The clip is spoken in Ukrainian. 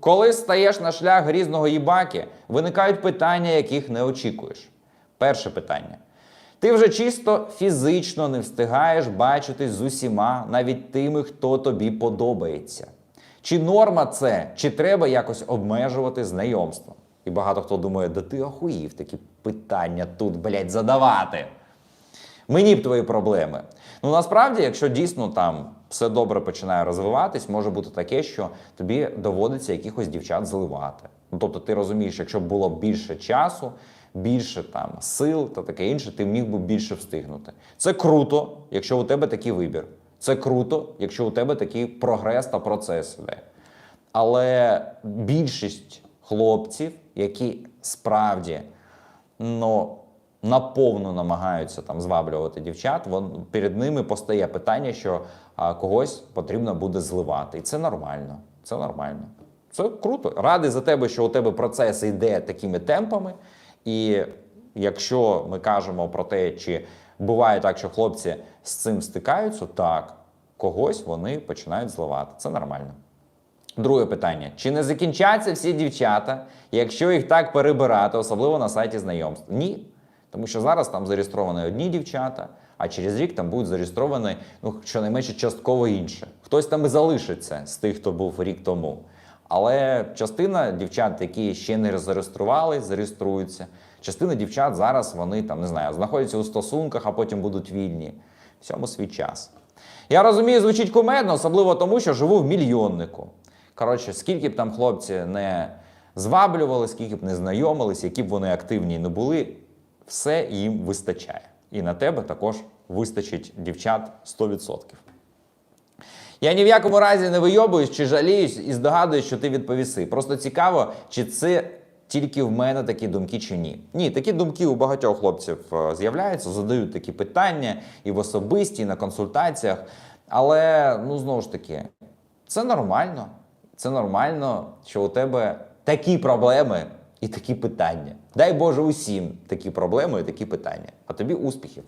Коли стаєш на шлях грізного їбаки, виникають питання, яких не очікуєш. Перше питання. Ти вже чисто фізично не встигаєш бачитись з усіма, навіть тими, хто тобі подобається. Чи норма це, чи треба якось обмежувати знайомство? І багато хто думає, да ти охуїв такі питання тут, блядь, задавати. Мені б твої проблеми. Ну насправді, якщо дійсно там все добре починає розвиватись, може бути таке, що тобі доводиться якихось дівчат зливати. Ну тобто, ти розумієш, якщо б було більше часу, більше там сил та таке інше, ти міг би більше встигнути. Це круто, якщо у тебе такий вибір. Це круто, якщо у тебе такий прогрес та процес іде. Але більшість хлопців, які справді ну, наповну намагаються там зваблювати дівчат, вон, перед ними постає питання, що а, когось потрібно буде зливати. І це нормально. Це нормально. Це круто. Радий за тебе, що у тебе процес йде такими темпами. І якщо ми кажемо про те, чи буває так, що хлопці з цим стикаються, так, когось вони починають зливати. Це нормально. Друге питання: чи не закінчаться всі дівчата, якщо їх так перебирати, особливо на сайті знайомств? Ні. Тому що зараз там зареєстровані одні дівчата, а через рік там будуть зареєстровані ну, щонайменше частково інше. Хтось там і залишиться з тих, хто був рік тому. Але частина дівчат, які ще не зареєстрували, зареєструються. Частина дівчат зараз вони там не знаю, знаходяться у стосунках, а потім будуть вільні. Всьому свій час. Я розумію, звучить кумедно, особливо тому, що живу в мільйоннику. Коротше, скільки б там хлопці не зваблювали, скільки б не знайомились, які б вони активні не були, все їм вистачає. І на тебе також вистачить дівчат 100%. Я ні в якому разі не вийобуюсь чи жаліюсь і здогадуюсь, що ти відповіси. Просто цікаво, чи це тільки в мене такі думки чи ні. Ні, такі думки у багатьох хлопців е, з'являються, задають такі питання і в особисті, і на консультаціях. Але ну знову ж таки, це нормально. Це нормально, що у тебе такі проблеми і такі питання. Дай Боже усім такі проблеми і такі питання. А тобі успіхів.